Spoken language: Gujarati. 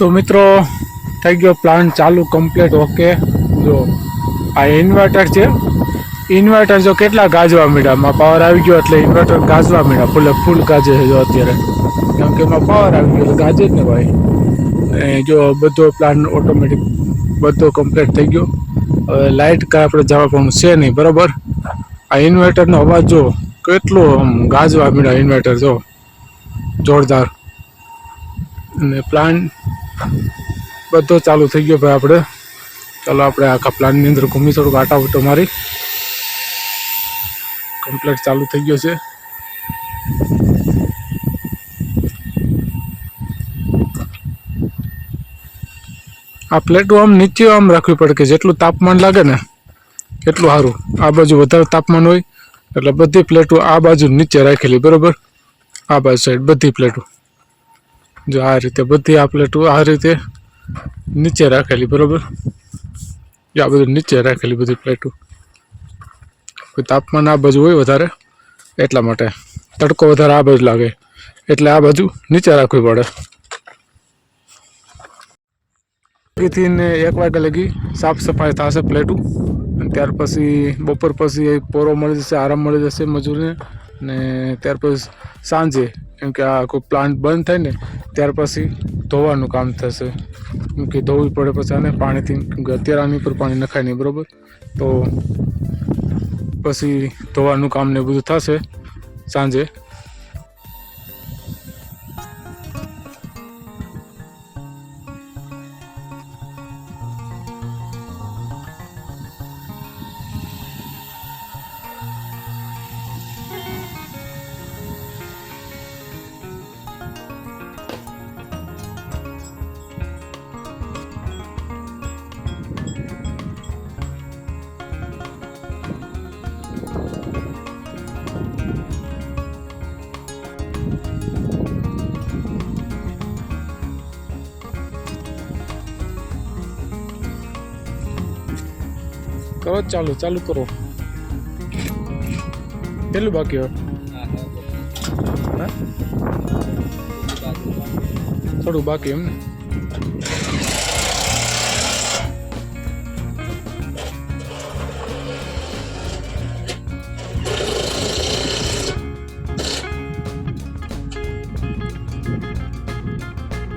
તો મિત્રો, થઈ ગયો પ્લાન ચાલુ કમ્પ્લીટ ઓકે જો, આ ઇન્વર્ટર છે. ઇન્વર્ટર જો કેટલા ગાજવા મીડા? માં પાવર આવી ગયો એટલે ઇન્વર્ટર ગાજવા મીડા. ફૂલે ફૂલ ગાજે છે જો અત્યારે. કેમ કે એમાં પાવર આવી ગયો ગાજે જ ને ભાઈ. જો બધો પ્લાન ઓટોમેટિક બધો કમ્પ્લીટ થઈ ગયો. હવે લાઇટ કાંઈ આપણે જવા પણ છે નહીં, બરાબર? આ ઇન્વર્ટરનો અવાજ જો કેટલો આમ ગાજવા મીડા ઇન્વર્ટર જો. જોરદાર. અને પ્લાન બધો ચાલુ થઈ ગયો ભાઈ આપણે. ચાલો આપણે આખા પ્લાનની અંદર ઘૂમી થોડુંક આટા ઉટો મારી. કમ્પ્લેટ ચાલુ થઈ ગયો છે. આ પ્લેટો આમ નીચે આમ રાખવી પડે કે જેટલું તાપમાન લાગે ને એટલું સારું. આ બાજુ વધારે તાપમાન હોય, એટલે બધી પ્લેટો આ બાજુ નીચે રાખેલી, બરાબર? આ બાજુ સાઈડ બધી પ્લેટો જો આ રીતે બધી આ પ્લેટો આ રીતે નીચે રાખેલી, બરોબર? જો આ બધું નીચે રાખેલી બધી પ્લેટો. તાપમાન આ બાજુ હોય વધારે, એટલા માટે. તડકો વધારે આ બાજુ લાગે, એટલે આ બાજુ નીચે રાખવી પડે. થી ને એક વાગ્યા લગી સાફ સફાઈ થશે પ્લેટું, અને ત્યાર પછી બપોર પછી પોરો મળી જશે, આરામ મળી જશે મજૂરને, ને ત્યાર પછી સાંજે કેમ કે આ કોઈ પ્લાન્ટ બંધ થાય ને, ત્યાર પછી ધોવાનું કામ થશે. કેમ કે ધોવી પડે પછી આને પાણીથી, કેમ કે અત્યારે આની ઉપર પાણી નખાય નહીં, બરાબર? તો પછી ધોવાનું કામ ને બધું થશે સાંજે. કરો ચાલુ ચાલુ કરો. કેટલું બાકી હોય? થોડું બાકી એમ ને?